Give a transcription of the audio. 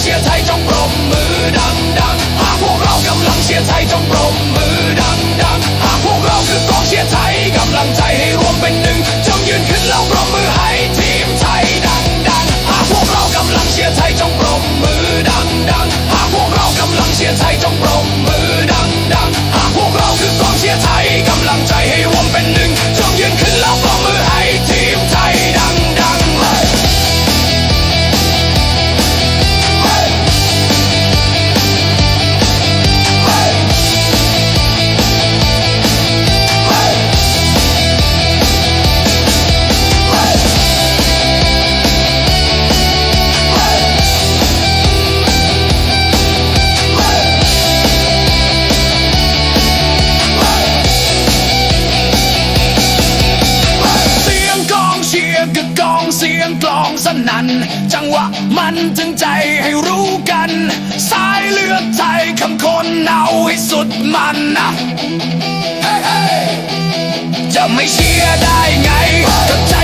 เชียร์ไทยจงปรบมือดังๆหากพวกเรากำลังเชียร์ไทยจงปรบ มันจึงใจให้รู้กัน สายเลือดไทยคำคนเอาให้สุดมันนะจะไม่เชียร์ได้ไงเข้าใจ